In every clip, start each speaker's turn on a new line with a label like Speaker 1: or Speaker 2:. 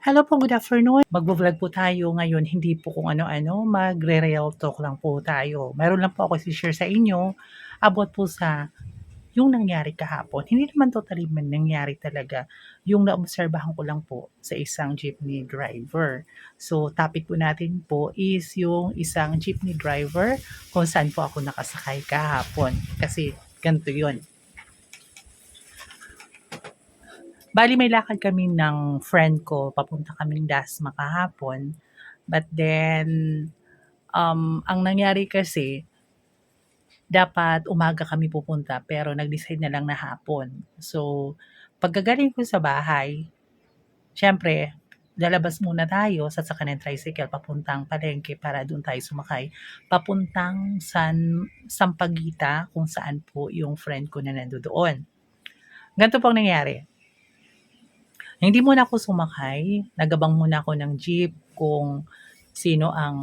Speaker 1: Hello po, good afternoon. Magvo-vlog po tayo ngayon, hindi po kung ano-ano, magre-real talk lang po tayo. Meron lang po ako i-share sa inyo about po sa yung nangyari kahapon. Hindi naman totally man nangyari talaga. Yung naobserbahan ko lang po sa isang jeepney driver. So, topic po natin po is yung isang jeepney driver kung saan po ako nakasakay kahapon. Kasi ganito yun. Bali may lakad kami ng friend ko, papunta kaming Dasma kahapon. But then, um, ang nangyari kasi, dapat umaga kami pupunta pero nag-decide na lang na hapon. So, pagkagaling ko sa bahay, syempre, lalabas muna tayo sa saka ng tricycle papuntang palengke para doon tayo sumakay. Papuntang San, Sampaguita kung saan po yung friend ko na nandoon. Ganito pong nangyari. Hindi muna ako sumakay, nagabang muna ako ng jeep kung sino ang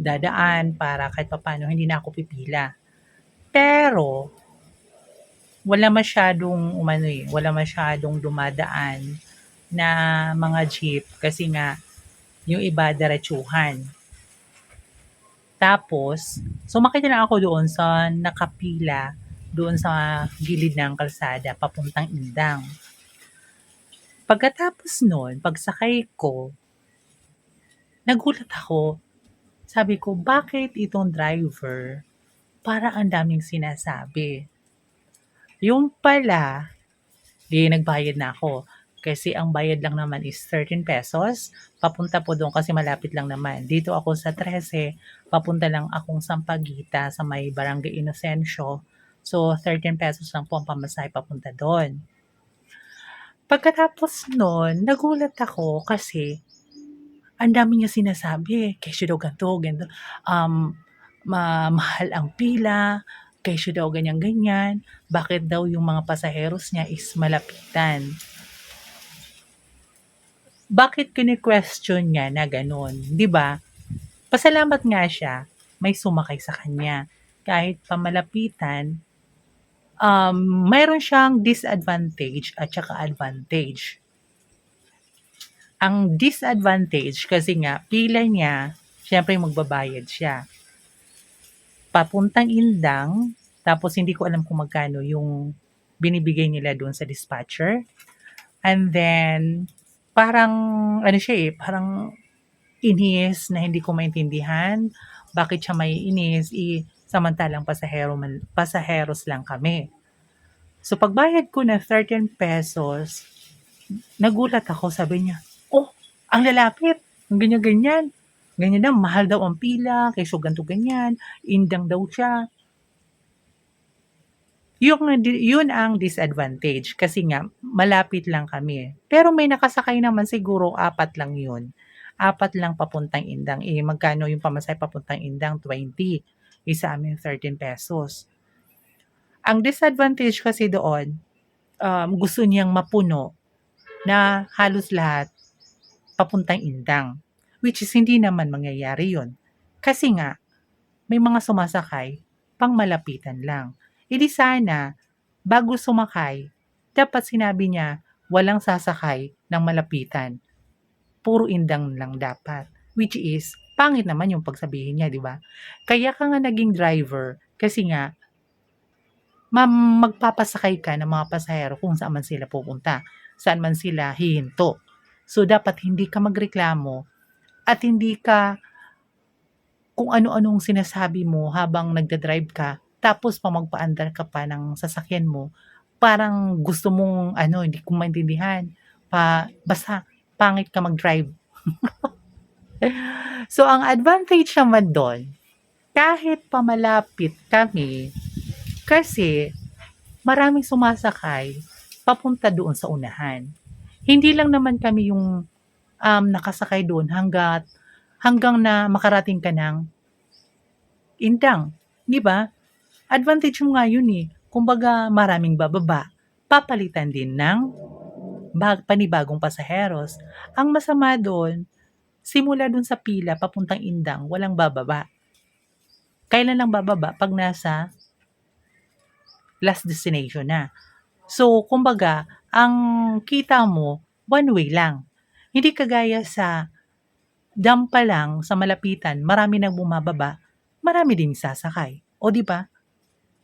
Speaker 1: dadaan para kahit papano hindi na ako pipila. Pero, wala masyadong umano eh, wala masyadong dumadaan na mga jeep kasi nga yung iba diretsuhan. Tapos, sumakay na lang ako doon sa nakapila doon sa gilid ng kalsada papuntang Indang. Pagkatapos nun, pagsakay ko, nagulat ako. Sabi ko, bakit itong driver para ang daming sinasabi? Yung pala, di nagbayad na ako. Kasi ang bayad lang naman is 13 pesos. Papunta po doon kasi malapit lang naman. Dito ako sa 13, papunta lang akong Sampaguita sa may Barangay Inocencio. So, 13 pesos lang po ang pamasahe papunta doon. Pagkatapos nun, nagulat ako kasi ang dami niya sinasabi. Kesyo daw ganito, ganito. Um, ma mahal ang pila, kesyo daw ganyan-ganyan. Bakit daw yung mga pasaheros niya is malapitan? Bakit kini-question niya na ganun? Di ba? Pasalamat nga siya, may sumakay sa kanya. Kahit pamalapitan, um, mayroon siyang disadvantage at saka advantage. Ang disadvantage kasi nga, pila niya, syempre magbabayad siya. Papuntang indang, tapos hindi ko alam kung magkano yung binibigay nila doon sa dispatcher. And then, parang, ano siya eh, parang inis na hindi ko maintindihan. Bakit siya may inis? Eh, samantalang pasahero man, pasaheros lang kami. So pagbayad ko na 13 pesos, nagulat ako, sabi niya, oh, ang lalapit, ang ganyan-ganyan. Ganyan daw, mahal daw ang pila, kaysa ganito ganyan, indang daw siya. Yung, yun ang disadvantage kasi nga malapit lang kami. Pero may nakasakay naman siguro apat lang yun. Apat lang papuntang indang. Eh, magkano yung pamasahe papuntang indang? 20 isa amin 13 pesos. Ang disadvantage kasi doon, um, gusto niyang mapuno na halos lahat papuntang indang. Which is hindi naman mangyayari yon Kasi nga, may mga sumasakay pang malapitan lang. Hindi sana, bago sumakay, dapat sinabi niya, walang sasakay ng malapitan. Puro indang lang dapat. Which is, pangit naman yung pagsabihin niya, di ba? Kaya ka nga naging driver kasi nga ma- magpapasakay ka ng mga pasahero kung saan man sila pupunta, saan man sila hihinto. So dapat hindi ka magreklamo at hindi ka kung ano-anong sinasabi mo habang nagda-drive ka tapos pa magpaandar ka pa ng sasakyan mo parang gusto mong ano hindi ko maintindihan pa basta pangit ka mag-drive So, ang advantage naman doon, kahit pamalapit kami, kasi maraming sumasakay papunta doon sa unahan. Hindi lang naman kami yung um, nakasakay doon hanggat hanggang na makarating ka ng indang. Di ba? Advantage mo nga yun eh. Kumbaga maraming bababa. Papalitan din ng bag, panibagong pasaheros. Ang masama doon, simula dun sa pila papuntang Indang, walang bababa. Kailan lang bababa? Pag nasa last destination na. So, kumbaga, ang kita mo, one way lang. Hindi kagaya sa dam pa lang sa malapitan, marami nang bumababa, marami ding sasakay. O di ba?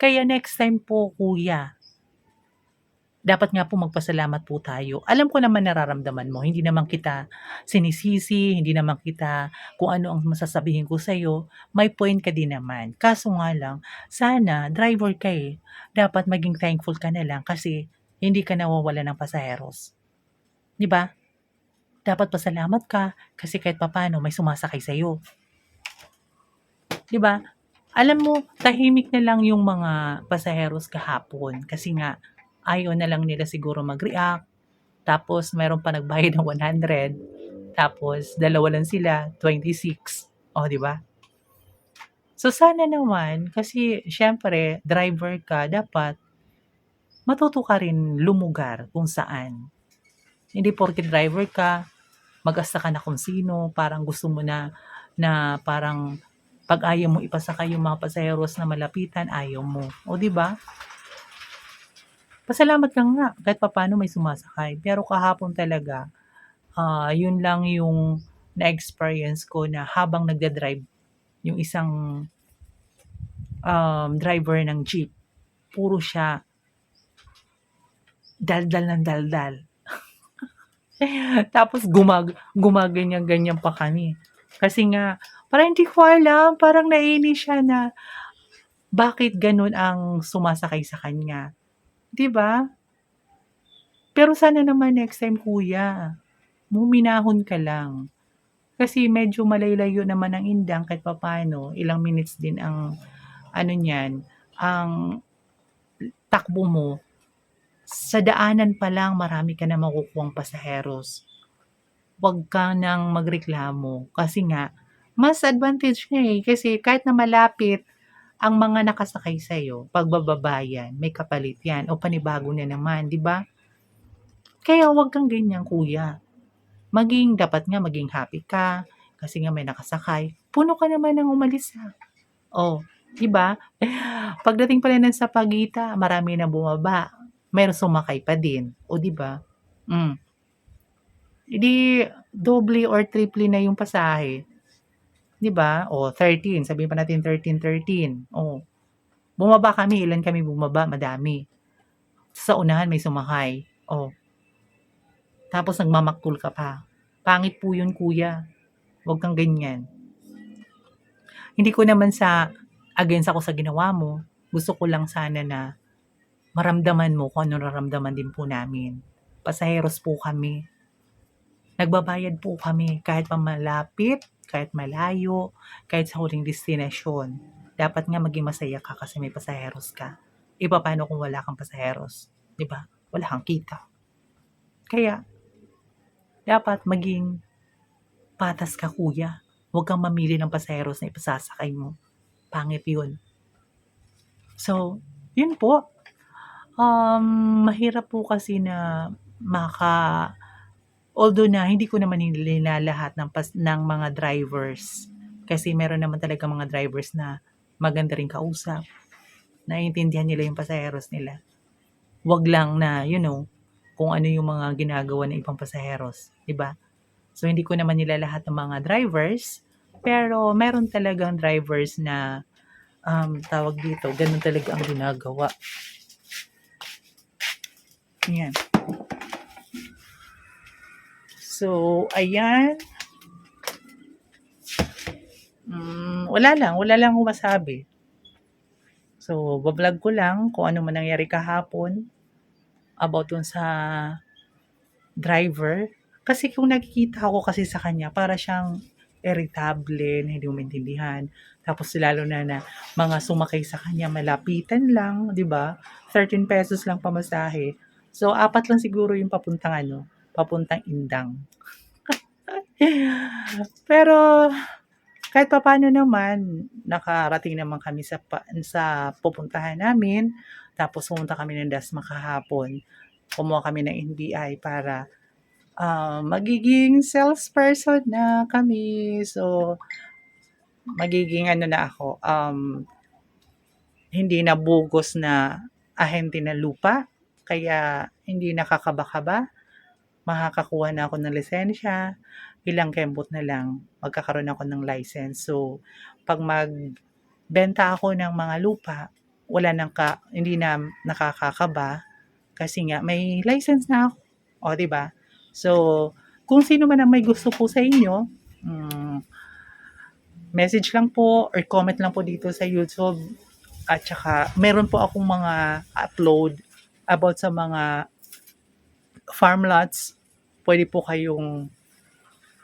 Speaker 1: Kaya next time po, kuya, dapat nga po magpasalamat po tayo. Alam ko naman nararamdaman mo, hindi naman kita sinisisi, hindi naman kita kung ano ang masasabihin ko sa'yo, may point ka din naman. Kaso nga lang, sana driver ka eh, dapat maging thankful ka na lang kasi hindi ka nawawala ng pasaheros. Di ba? Dapat pasalamat ka kasi kahit papano may sumasakay sa'yo. Di ba? Alam mo, tahimik na lang yung mga pasaheros kahapon kasi nga ayaw na lang nila siguro mag-react. Tapos, meron pa nagbayad ng 100. Tapos, dalawa lang sila, 26. O, di ba? So, sana naman, kasi syempre, driver ka, dapat matuto ka rin lumugar kung saan. Hindi porke driver ka, mag-asta ka na kung sino, parang gusto mo na, na parang pag ayaw mo ipasakay yung mga pasaheros na malapitan, ayaw mo. O, di ba? Pasalamat ka nga kahit papaano may sumasakay. Pero kahapon talaga, ah, yun lang yung na-experience ko na habang nagda-drive yung isang um, driver ng jeep, puro siya daldal ng daldal. Tapos gumag gumaganyan-ganyan pa kami. Kasi nga, parang hindi ko alam, parang naiinis siya na bakit ganun ang sumasakay sa kanya. 'Di ba? Pero sana naman next time kuya, muminahon ka lang. Kasi medyo malaylayo naman ang indang kahit papaano, ilang minutes din ang ano niyan, ang takbo mo. Sa daanan pa lang marami ka na makukuhang pasaheros. Huwag ka nang magreklamo kasi nga mas advantage niya eh kasi kahit na malapit ang mga nakasakay sa'yo, pagbababa yan, may kapalit yan, o panibago na naman, di ba? Kaya huwag kang ganyan, kuya. Maging, dapat nga maging happy ka, kasi nga may nakasakay. Puno ka naman ng umalis ha. Oh, di ba? Pagdating pala ng sa pagita, marami na bumaba. Meron sumakay pa din. O, di ba? Mm. Hindi, doble or triple na yung pasahe. 'Di ba? O 13, sabihin pa natin 13, 13. O, bumaba kami, ilan kami bumaba? Madami. Sa unahan may sumakay. O, tapos nagmamaktul ka pa. Pangit po yun, kuya. Huwag kang ganyan. Hindi ko naman sa against ako sa ginawa mo. Gusto ko lang sana na maramdaman mo kung ano nararamdaman din po namin. Pasaheros po kami. Nagbabayad po kami kahit pa malapit, kahit malayo, kahit sa huling destinasyon. Dapat nga maging masaya ka kasi may pasaheros ka. Iba paano kung wala kang pasaheros? ba? Wala kang kita. Kaya, dapat maging patas ka kuya. Huwag kang mamili ng pasaheros na ipasasakay mo. Pangit yun. So, yun po. Um, mahirap po kasi na maka Although na hindi ko naman lahat ng, pas, ng mga drivers. Kasi meron naman talaga mga drivers na maganda rin kausap. Naiintindihan nila yung pasaheros nila. Wag lang na, you know, kung ano yung mga ginagawa ng ibang pasaheros. ba diba? So, hindi ko naman nila lahat ng mga drivers. Pero, meron talagang drivers na um, tawag dito, ganun talaga ang ginagawa. Yan. So, ayan. Mm, wala lang, wala lang akong masabi. So, bablog ko lang kung ano man nangyari kahapon about dun sa driver. Kasi kung nakikita ko kasi sa kanya, para siyang irritable, na hindi mo maintindihan. Tapos lalo na na mga sumakay sa kanya malapitan lang, 'di ba? 13 pesos lang pamasahe. So apat lang siguro yung papuntang ano, papuntang Indang. Pero kahit papaano naman, nakarating naman kami sa, sa pupuntahan namin. Tapos pumunta kami ng Dasma kahapon. Kumuha kami ng NBI para uh, magiging salesperson na kami. So, magiging ano na ako, um, hindi na bugos na ahente na lupa. Kaya, hindi nakakabakaba makakakuha na ako ng lisensya, ilang kembot na lang, magkakaroon ako ng license. So, pag magbenta ako ng mga lupa, wala nang ka, hindi na nakakakaba kasi nga may license na ako. O, di ba? So, kung sino man ang may gusto po sa inyo, mm, message lang po or comment lang po dito sa YouTube. At saka, meron po akong mga upload about sa mga farm lots. Pwede po kayong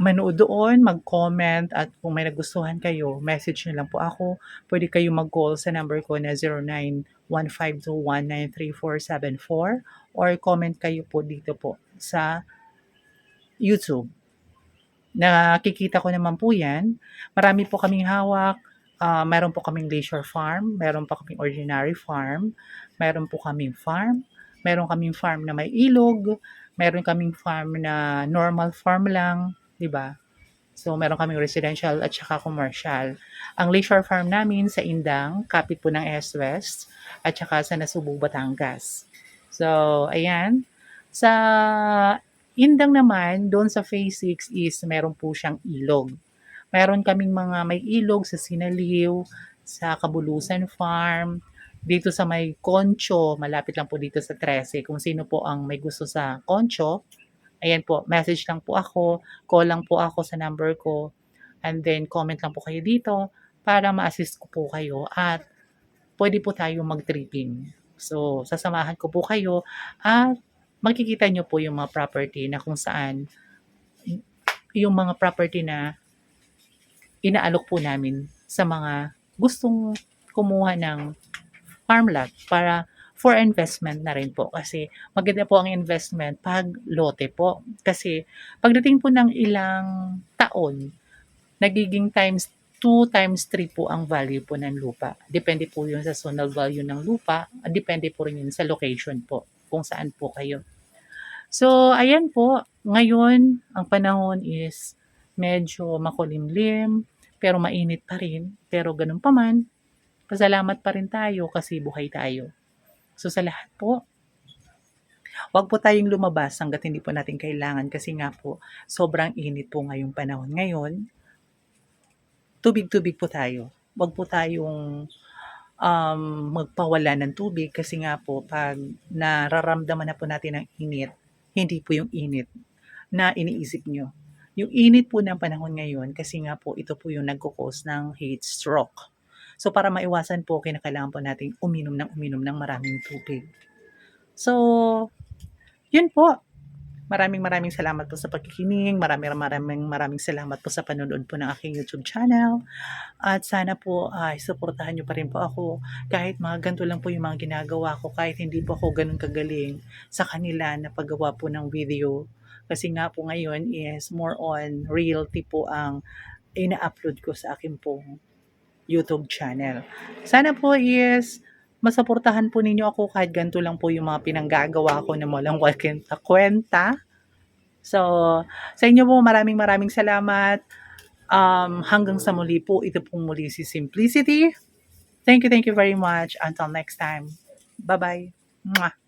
Speaker 1: manood doon, mag-comment at kung may nagustuhan kayo, message nyo lang po ako. Pwede kayo mag-call sa number ko na 0915219344 or comment kayo po dito po sa YouTube. Nakikita ko naman po yan. Marami po kaming hawak. Ah, meron po kaming leisure farm, meron pa kaming ordinary farm, meron po kaming farm, meron kaming farm na may ilog, meron kaming farm na normal farm lang, 'di ba? So meron kaming residential at saka commercial. Ang leisure farm namin sa Indang, kapit po ng S West at saka sa Nasubog, Batangas. So ayan, sa Indang naman, doon sa Phase 6 is meron po siyang ilog. Meron kaming mga may ilog sa Sinaliw, sa Kabulusan Farm, dito sa may Concho, malapit lang po dito sa 13. Kung sino po ang may gusto sa Concho, ayan po, message lang po ako, call lang po ako sa number ko, and then comment lang po kayo dito para ma-assist ko po kayo at pwede po tayo mag-tripping. So, sasamahan ko po kayo at makikita nyo po yung mga property na kung saan yung mga property na inaalok po namin sa mga gustong kumuha ng farm lot para for investment na rin po kasi maganda po ang investment pag lote po kasi pagdating po ng ilang taon nagiging times 2 times 3 po ang value po ng lupa. Depende po yun sa zonal value ng lupa. Depende po rin sa location po, kung saan po kayo. So, ayan po. Ngayon, ang panahon is medyo makulimlim, pero mainit pa rin. Pero ganun pa man, pasalamat pa rin tayo kasi buhay tayo. So, sa lahat po, Huwag po tayong lumabas hanggat hindi po natin kailangan kasi nga po sobrang init po ngayong panahon. Ngayon, tubig-tubig po tayo. Huwag po tayong um, magpawala ng tubig kasi nga po pag nararamdaman na po natin ang init, hindi po yung init na iniisip nyo. Yung init po ng panahon ngayon kasi nga po ito po yung nagkukos ng heat stroke. So para maiwasan po, kinakailangan po natin uminom ng uminom ng maraming tubig. So, yun po. Maraming maraming salamat po sa pagkikinig. Maraming maraming maraming salamat po sa panonood po ng aking YouTube channel. At sana po ay suportahan nyo pa rin po ako kahit mga ganito lang po yung mga ginagawa ko kahit hindi po ako ganun kagaling sa kanila na paggawa po ng video. Kasi nga po ngayon is more on realty po ang ina-upload ko sa akin pong YouTube channel. Sana po is masuportahan po ninyo ako kahit ganito lang po yung mga pinanggagawa ko na walang kwenta. So, sa inyo po maraming maraming salamat. Um, hanggang sa muli po, ito pong muli si Simplicity. Thank you, thank you very much. Until next time. Bye-bye. Mwah.